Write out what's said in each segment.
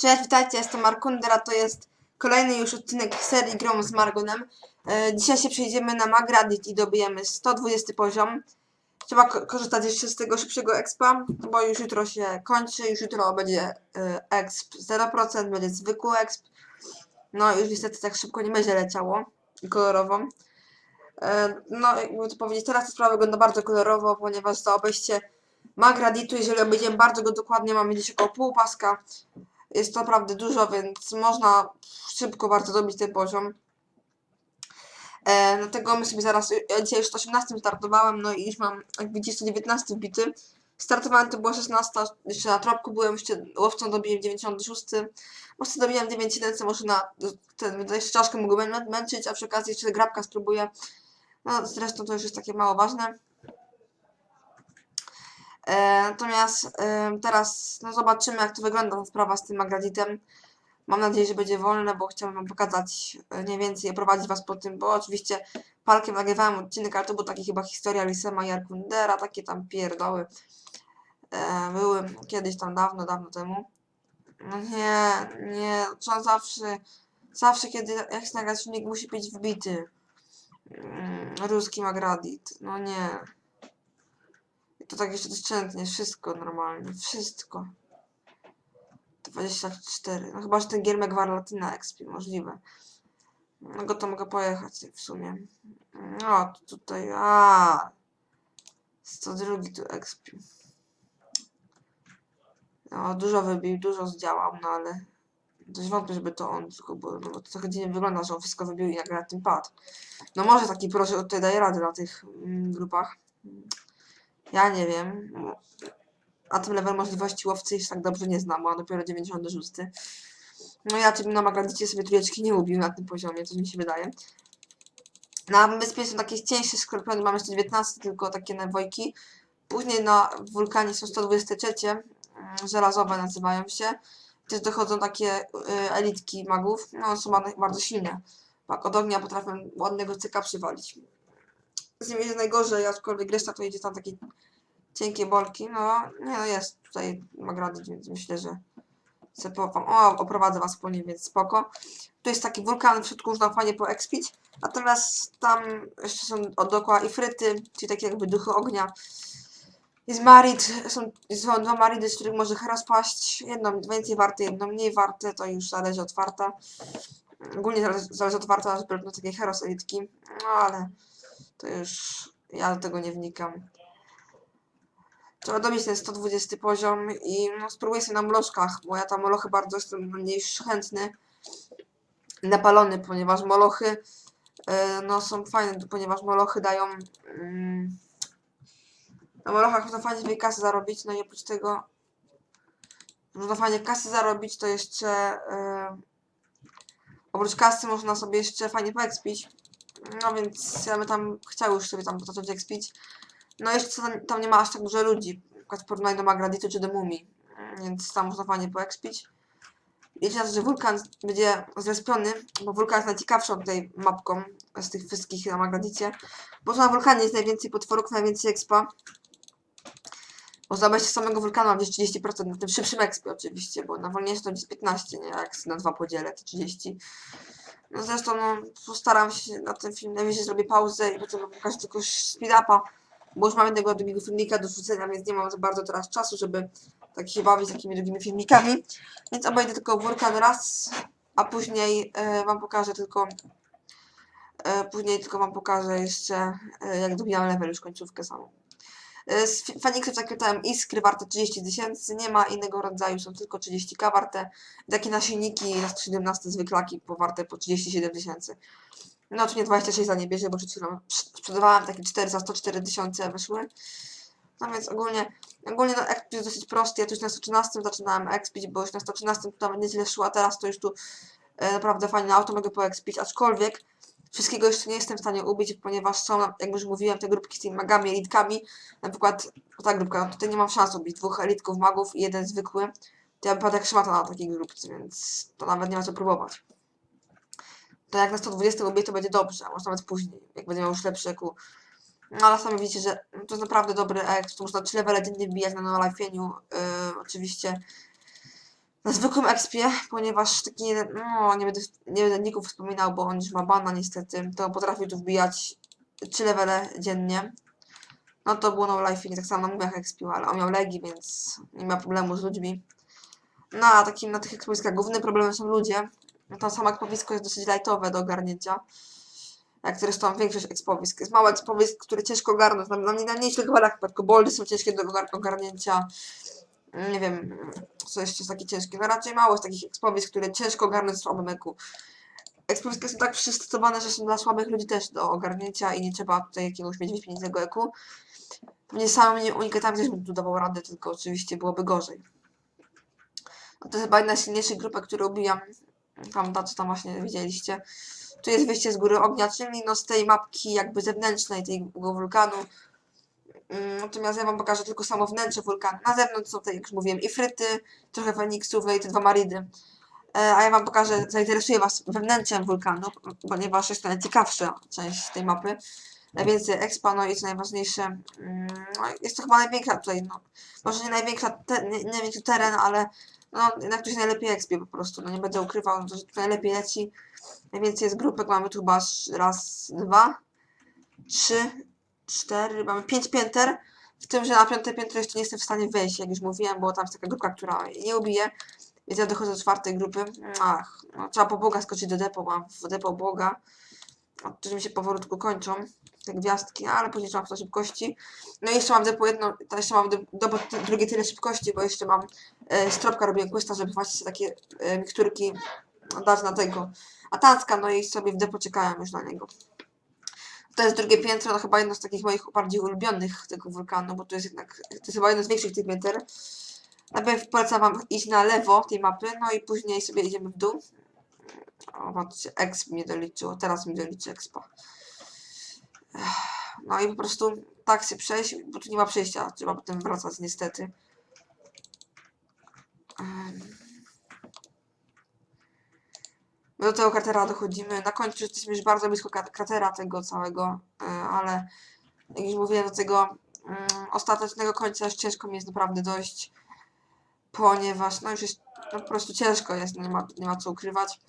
Cześć, witajcie, jestem Markundera, to jest kolejny już odcinek serii Grom z Margonem. E, dzisiaj się przejdziemy na Magradit i dobijemy 120 poziom. Trzeba ko- korzystać jeszcze z tego szybszego expa, bo już jutro się kończy, już jutro będzie e, exp 0%, będzie zwykły exp. No już niestety tak szybko nie będzie leciało i kolorowo. E, no jakby to powiedzieć, teraz ta sprawa wygląda bardzo kolorowo, ponieważ za obejście Magraditu, jeżeli obejdziemy bardzo go dokładnie, mamy gdzieś około pół paska. Jest naprawdę dużo, więc można szybko bardzo dobić ten poziom. E, dlatego my sobie zaraz, ja dzisiaj już 118 startowałem, no i już mam, jak widzicie, 119 wbity. Startowałem to była 16, jeszcze na tropku byłem, jeszcze łowcą dobiłem 96. Może dobiłem 91, co może na ten, jeszcze czaszkę mę- męczyć, a przy okazji jeszcze grabka spróbuję. No zresztą to już jest takie mało ważne. E, natomiast teraz no zobaczymy jak to wygląda ta sprawa z tym Magraditem. Mam nadzieję, że będzie wolne, bo chciałbym wam pokazać e, mniej więcej, oprowadzić was po tym, bo oczywiście palkiem nagrywałem odcinek, ale to był taki chyba historia Lisema i Arkundera, takie tam pierdoły e, były kiedyś tam dawno, dawno temu. No nie, nie, trzeba zawsze, zawsze kiedy jak się nagrać musi być wbity. Mm, ruski Magradit, no nie. To tak jeszcze doszczętnie, wszystko normalnie, wszystko. 24, no chyba, że ten Giermek Warlatyna XP, możliwe. No go to mogę pojechać w sumie. No, tutaj, a 102 tu XP. No, dużo wybił, dużo zdziałał, no ale dość wątpię, żeby to on tylko no bo to trochę dziwnie wygląda, że on wszystko wybił i nagle na tym padł. No może taki proszę tutaj daje radę na tych mm, grupach. Ja nie wiem. A tym level możliwości łowcy już tak dobrze nie znam, on dopiero 96. No ja tym na Magradicie sobie trójeczki nie ubił na tym poziomie, to mi się wydaje. Na wyspie są takie cieńsze skorpiony, mamy 119, tylko takie nawojki. Później na wulkanie są 123, mm, żelazowe nazywają się. Też dochodzą takie y, elitki magów, no są bardzo silne. Tak, od ognia potrafią ładnego cyka przywalić. Z nimi jest najgorzej, aczkolwiek reszta to idzie tam takie cienkie bolki. No, nie no jest tutaj Magradit, więc myślę, że wam, o, oprowadzę was nim, więc spoko. Tu jest taki wulkan, w środku można fajnie poekspić. Natomiast tam jeszcze są od dookoła ifryty, czyli takie jakby duchy ognia. Jest marid, są, są dwa maridy, z których może Hera spaść. Jedno więcej warte, jedno mniej warte, to już zależy od farta. Ogólnie zależy, zależy od warta, żeby robić takie. No ale to już ja do tego nie wnikam. Trzeba dobić ten 120 poziom i no, spróbuję sobie na moloszkach, bo ja tam molochy bardzo jestem na nie już chętny. Napalony, ponieważ molochy e, no, są fajne, ponieważ molochy dają. Mm, na molochach można fajnie sobie kasy zarobić, no i oprócz tego można fajnie kasy zarobić, to jeszcze e, oprócz kasy można sobie jeszcze fajnie poekspić. No więc ja bym tam chciał już sobie tam zacząć ekspić. No jeszcze tam, tam nie ma aż tak dużo ludzi, w porównaniu do Magraditu czy do Mumii, więc tam można fajnie poekspić. Liczę na to, że wulkan będzie zrespiony, bo wulkan jest najciekawszą tutaj mapką z tych wszystkich na Magradicie. Bo na wulkanie jest najwięcej potworów, najwięcej expa. Bo za obejście samego wulkanu gdzieś 30%, na tym szybszym expie oczywiście, bo na wolniejsze to gdzieś 15, nie? Jak na dwa podzielę, to 30. No zresztą no, postaram się na ten film, najwyżej zrobię pauzę i potem pokażę tylko speed-upa, bo już mam jednego drugiego filmika do wrzucenia, więc nie mam za bardzo teraz czasu, żeby tak się bawić takimi drugimi filmikami. Więc obejdę tylko wulkan raz, a później e, wam pokażę tylko e, później tylko wam pokażę jeszcze e, jak dobijam level już końcówkę samą. E, Z Feniksów zakrytałem iskry warte 30 tysięcy, nie ma innego rodzaju, są tylko 30k warte. Takie naszyjniki na 117 zwyklaki po warte po 37 tysięcy. No czy nie 26 za nie bierze, bo przed chwilą sprz- sprzedawałem takie 4 za 104 tysiące wyszły. No więc ogólnie, ogólnie no, exp jest dosyć prosty. Ja tu już na 113 zaczynałem expić, bo już na 113 to nawet nieźle szło, a teraz to już tu e, naprawdę fajnie na auto mogę poexpić, aczkolwiek wszystkiego jeszcze nie jestem w stanie ubić, ponieważ są, jak już mówiłem, te grupki z tymi magami, elitkami. Na przykład ta grupka, tutaj nie mam szans ubić dwóch elitków magów i jeden zwykły. To ja bym jak szmata na takiej grupce, więc to nawet nie ma co próbować. To jak na 120 ubiję, to będzie dobrze, a może nawet później, jak będę miał już lepszy EQ. No ale sami widzicie, że to jest naprawdę dobry exp, to można 3 levele dziennie wbijać na no life'ieniu, yy, oczywiście. Na zwykłym expie, ponieważ taki, jeden- no nie będę, nie będę ników wspominał, bo on już ma bana niestety, to potrafił tu wbijać 3 levele dziennie. No to było no life, nie tak samo na mówiach expił, ale on miał legi, więc nie ma problemu z ludźmi. No a takim na tych ekspowiskach głównym problemem są ludzie. No to samo ekspowisko jest dosyć lightowe do ogarnięcia. Jak zresztą większość ekspowisk. Jest mało ekspowisk, które ciężko ogarnąć. Na, na, na mniejszych levelach tylko boldy są ciężkie do ogar- ogarnięcia. Nie wiem, co jeszcze jest takie ciężkie. No raczej mało jest takich ekspowisk, które ciężko ogarnąć w słabym eku. Ekspowiska są tak przystosowane, że są dla słabych ludzi też do ogarnięcia i nie trzeba tutaj jakiegoś mieć wyśmienitego eku. Pewnie samymi unikatami też bym tu dawał radę, tylko oczywiście byłoby gorzej. No to chyba jedna z silniejszych grupek, które ubijam. Tam ta, co tam właśnie widzieliście. Tu jest wyjście z góry ognia, czyli no z tej mapki jakby zewnętrznej tego wulkanu. Mm, Natomiast ja wam pokażę tylko samo wnętrze wulkanu. Na zewnątrz są tutaj, jak już mówiłem, ifryty, trochę feniksów i te dwa maridy. E, A ja wam pokażę, zainteresuje was wewnętrzem wulkanu, ponieważ jest to najciekawsza część tej mapy. Najwięcej expa, no i co najważniejsze, mm, no jest to chyba największa tutaj, no, może nie największa, te, nie, nie największy teren, ale no, jednak tu się najlepiej expie po prostu, no nie będę ukrywał, że tu najlepiej leci. Najwięcej jest grupek, mamy tu chyba raz, dwa, trzy, cztery, mamy pięć pięter, w tym, że na piąte piętro jeszcze nie jestem w stanie wejść, jak już mówiłem, bo tam jest taka grupka, która nie ubije, więc ja dochodzę do czwartej grupy. Ach, no, trzeba po Boga skoczyć do depo, mam w depo Boga, a którzy mi się powolutku kończą, te gwiazdki, ale później trzeba w to szybkości. No i jeszcze mam depo jedno, jeszcze mam depo drugie tyle szybkości, bo jeszcze mam e, stropka robiłem questa, żeby właśnie takie e, miksturki dać na tego Atancka, no i sobie w depo czekałem już na niego. To jest drugie piętro, no chyba jedno z takich moich bardziej ulubionych tego wulkanu, bo to jest jednak, to jest chyba jedno z większych tych pięter. Najpierw polecam wam iść na lewo tej mapy, no i później sobie idziemy w dół. O, patrzcie, exp mnie doliczyło, teraz mi doliczy expa. No i po prostu tak się przejść, bo tu nie ma przejścia, trzeba potem wracać niestety. Em. My do tego kratera dochodzimy. Na końcu jesteśmy już bardzo blisko krat- kratera tego całego, e, ale jak już mówiłem, do tego mm, ostatecznego końca już ciężko mi jest naprawdę dojść, ponieważ no już jest, no po prostu ciężko jest, nie ma, nie ma co ukrywać.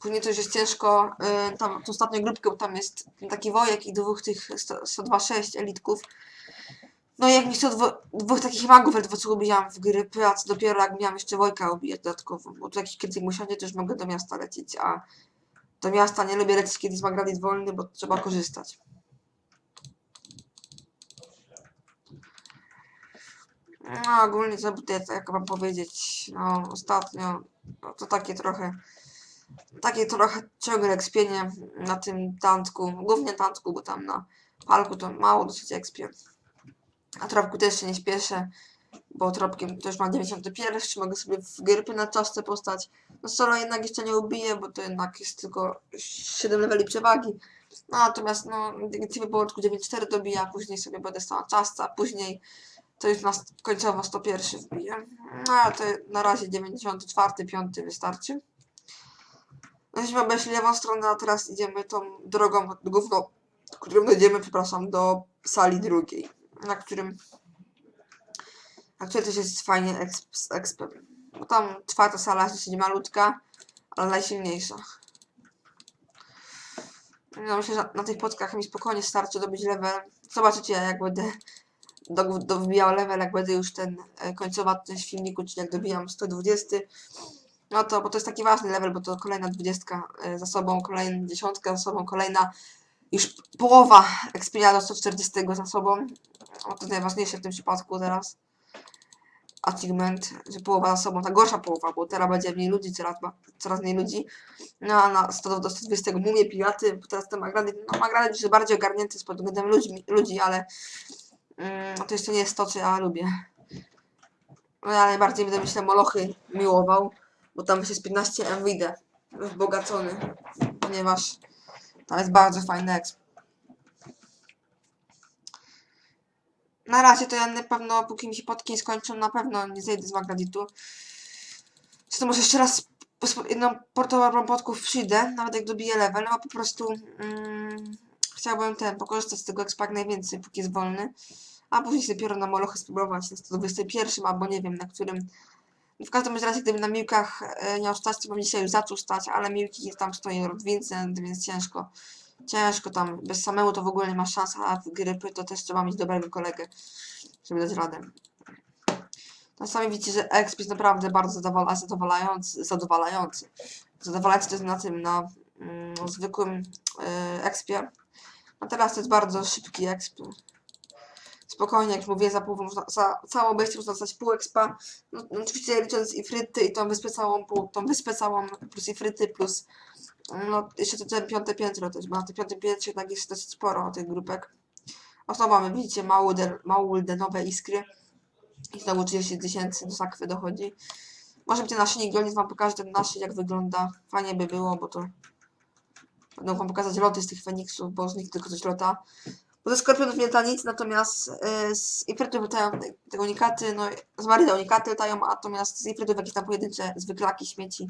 Później to już jest ciężko, y, tam tą ostatnią grupkę, bo tam jest taki wojek i dwóch tych 100 102.6 elitków. No jak mi 102, dwóch takich magów ledwo co ubijałam w grypy, a co dopiero jak miałam jeszcze Wojka ubijać dodatkowo, bo tu jakiś kiedy musianie, to już mogę do miasta lecieć, a do miasta nie lubię lecieć, kiedy jest Magradit wolny, bo trzeba korzystać. No ogólnie tutaj, jak wam powiedzieć, no ostatnio, no to takie trochę, takie trochę ciągle ekspienie na tym tantku, głównie tantku, bo tam na palku to mało dosyć ekspie. A tropku też się nie śpieszę, bo tropkiem też mam 91, mogę sobie w grypy na czaszce postać. No solo jednak jeszcze nie ubiję, bo to jednak jest tylko 7 leveli przewagi. No, natomiast no, inicjatywę połączku 9.4 dobija, później sobie będę stała czaszca, później to już na końcowo 101 wbiję. No ale to na razie 94, 5 wystarczy. No Jesteśmy obeszli lewą stronę, a teraz idziemy tą drogą główną, którą dojdziemy, przepraszam, do sali drugiej, na którym na której też jest fajnie z expem. Bo tam czwarta sala jest dosyć malutka, ale najsilniejsza. No myślę, że na tych podkach mi spokojnie starczy dobyć level. Zobaczycie jak będę do, do wbijał level, jak będę już ten e, końcowa część filmiku, czyli jak dobijam 120. No to, bo to jest taki ważny level, bo to kolejna 20 e, za sobą, kolejna dziesiątka za sobą, kolejna już połowa ekspinia do 140 za sobą. O, to najważniejsze w tym przypadku teraz. Achievement, że połowa za sobą, ta gorsza połowa, bo teraz będzie mniej ludzi, coraz, coraz mniej ludzi. No a na 100 do 120 mumie, piraty, teraz te Magrady, no Magrady już bardziej ogarnięty z pod względem ludzi, ludzi ale mm, to jeszcze nie jest to, co ja lubię. No ja najbardziej będę myślę Molochy miłował, bo tam jest 15 MWD wzbogacony, ponieważ tam jest bardzo fajny exp. Na razie to ja na pewno, póki mi się potki nie skończą, na pewno nie zejdę z Magraditu. Zresztą może jeszcze raz jedną portową podków przyjdę, nawet jak dobiję level, no po prostu mm, chciałbym ten, pokorzystać z tego expa jak najwięcej, póki jest wolny. A później sobie dopiero na Molochy spróbować na 121 albo nie wiem na którym W każdym razie, gdyby na miłkach e, miał stać, to bym dzisiaj już zaczął stać, ale miłki tam Rod Vincent, więc ciężko. Ciężko tam, bez samemu to w ogóle nie ma szans, a w grypy to też trzeba mieć dobrego kolegę, żeby dać radę. No sami widzicie, że exp jest naprawdę bardzo zadowala, zadowalający, zadowalający. Zadowalający to jest na tym, na mm, zwykłym e, expie. A teraz to jest bardzo szybki exp. Spokojnie, jak mówię, za, pół, można, za całą obejście można dostać pół expa. No, no, oczywiście licząc ifryty i tą wyspę całą, pół, tą wyspę całą plus ifryty plus no, jeszcze to ten piąte piętro też, bo na tym piątym piętrze jednak jest dosyć sporo tych grupek. O, znowu mamy, widzicie, małe, małe nowe iskry. I znowu 30 tysięcy do sakwy dochodzi. Może ten naszyjnik Golnic wam pokaże ten jak wygląda. Fajnie by było, bo to będą wam pokazać loty z tych Feniksów, bo z nich tylko coś lota. Bo ze Skorpionów nie lata nic, natomiast y, z Ifrytów latają te, unikaty, no z Maryla unikaty latają, natomiast z Ifrytów jakieś tam pojedyncze zwyklaki, śmieci,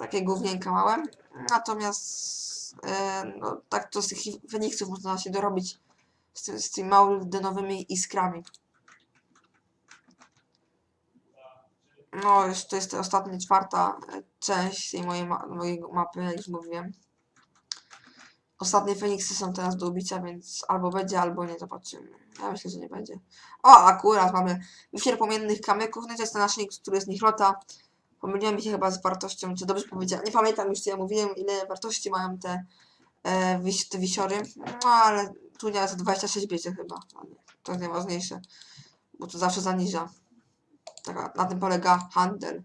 takie głównienka małe. Natomiast y, no, tak to z tych Feniksów można się dorobić z, z tymi małymi iskrami. No, już to jest ostatnia, czwarta e, część tej mojej, ma mojej mapy, jak już mówiłem. Ostatnie Feniksy są teraz do ubicia, więc albo będzie, albo nie, zobaczymy. Ja myślę, że nie będzie. O, akurat mamy wyfier pomiennych kamyków, no i to jest ten naszyjnik, który jest nichlota. Pomyliłem się chyba z wartością, czy dobrze powiedziałem. Nie pamiętam już, co ja mówiłem, ile wartości mają te, e, wis te wisiory. No, ale tu nie za 26 bierze chyba. No, to jest najważniejsze, bo to zawsze zaniża. Taka, na tym polega handel.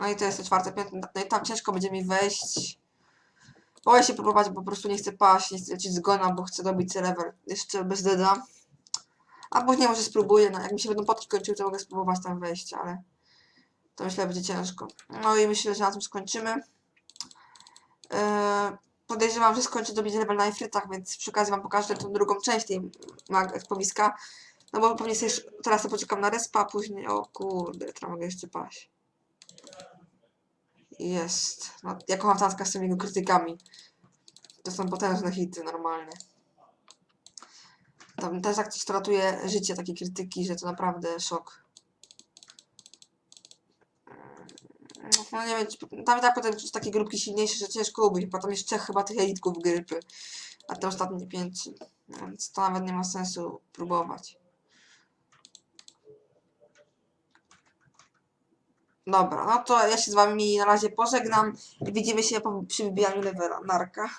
No i to jest to czwarte piętro. No i tam ciężko będzie mi wejść. Boję się próbować, bo po prostu nie chcę paść, nie chcę lecieć zgona, bo chcę dobić level jeszcze bez deda. A później może spróbuję, no jak mi się będą potki kończyły, to mogę spróbować tam wejść, ale to myślę będzie ciężko. No i myślę, że na tym skończymy. Yy, podejrzewam, że skończę dobić level na ifrytach, więc przy okazji wam pokażę tą drugą część tej mag ekspowiska. No bo pewnie sobie teraz to poczekam na respa, a później, o kurde, teraz mogę jeszcze paść. Jest. No, ja kocham Taska z tymi krytykami. To są potężne hity, normalnie. Tam też tak coś ratuje życie, takie krytyki, że to naprawdę szok. No, nie wiem, tam i tak potem są takie grupki silniejsze, że ciężko ubić, bo tam jest trzech chyba tych elitków grypy, a te ostatnie pięć, więc to nawet nie ma sensu próbować. Dobra, no to ja się z wami na razie pożegnam widzimy się po, przy wybijaniu levela. Narka.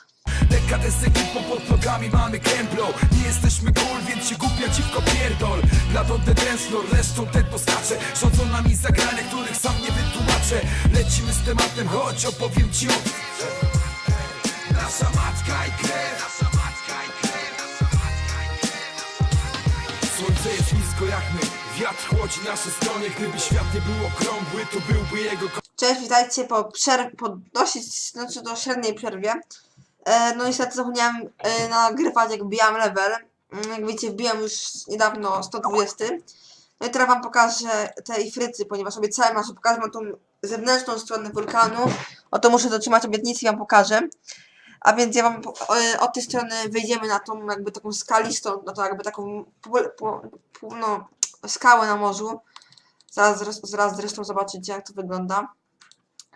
Dekadę z ekipą pod nogami mamy gęblo Nie jesteśmy cool, więc się głupia dziwko pierdol. Dla to the dance floor, resztą tempo skacze Rządzą nami zagrania, których sam nie wytłumaczę. Lecimy z tematem, choć opowiem ci o Nasza matka i krew. Słońce jest nisko jak my Wiatr chłodzi nasze strony. Gdyby świat nie był okrągły, to byłby jego Cześć, witajcie po, przerw- po dosyć, znaczy do średniej przerwie. E, no niestety zapomniałem e, nagrywać jak wbijam level. Mm, Jak wiecie, wbiłem już niedawno 120. No i teraz wam pokażę te ifrycy, ponieważ obiecałem, że pokażę wam tą zewnętrzną stronę wulkanu. Oto muszę dotrzymać obietnicy i wam pokażę. A więc ja wam e, od tej strony wyjdziemy na tą jakby taką skalistą, na to jakby taką no, skałę na morzu. Zaraz, zaraz zresztą zobaczycie jak to wygląda.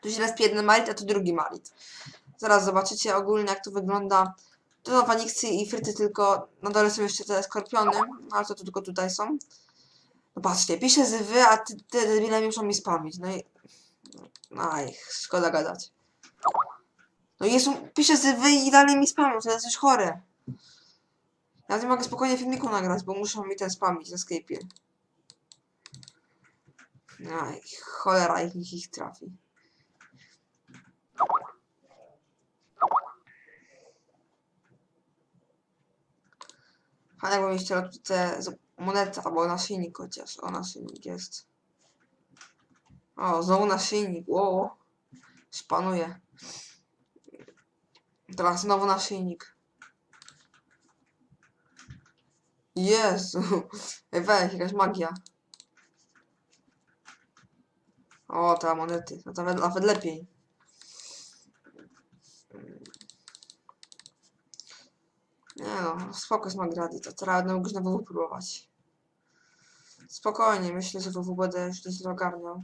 Tu się respi jeden malit, a tu drugi malit. Zaraz zobaczycie ogólnie jak to wygląda. Tu są faniksy i fryty, tylko na dole są jeszcze te skorpiony, no ale to tylko tutaj są. No patrzcie, pisze z a te debile muszą mi spamić. No i... Aj, szkoda gadać. No jest, pisze z i dalej mi spamią, to jest już chore. Ja nie mogę spokojnie filmiku nagrać, bo muszą mi ten spamić na Skype'ie. Aj, cholera, ich ich trafi. Jakbym jeszcze te z- monety albo naszyjnik chociaż. O, naszyjnik jest. O, znowu naszyjnik. Ło. Szpanuje. Teraz znowu naszyjnik. Jezu. Weź, jakaś magia. O, te monety. No to nawet, nawet lepiej. Nie no, spoko z Magradi, to teraz będę mógł na WW próbować. Spokojnie, myślę, że WW będę już nieźle ogarniał.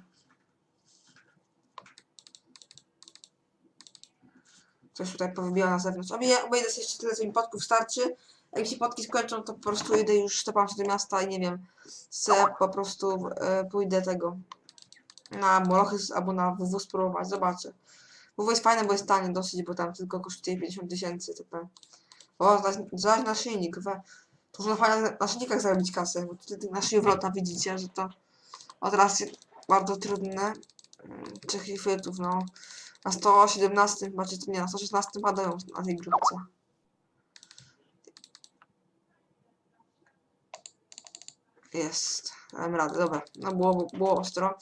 Coś tutaj powybija na zewnątrz. Obie- Obejdę sobie jeszcze tyle, co mi podków starczy. Jak się podki skończą, to po prostu idę już, stopam się do miasta i nie wiem, se po prostu e, pójdę tego na Molochy albo na WW spróbować, zobaczę. WW jest fajne, bo jest tanie dosyć, bo tam tylko kosztuje 50 tysięcy, typem. O, zaś, zaś naszyjnik, we. To można fajnie na naszyjnikach zarobić kasę, bo tutaj tych naszyjowlota widzicie, że to od razu jest bardzo trudne. Mm, Trzech chwytów, no. Na 117, chyba, czy to nie, na 116 padają na tej grupce. Jest. Dałem radę, dobra. No było, było ostro.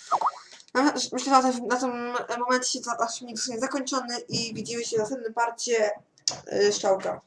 No, Myślę, że na tym, na momencie nasz filmik zostanie zakończony i widzimy się w następnym parcie y, Szczałka.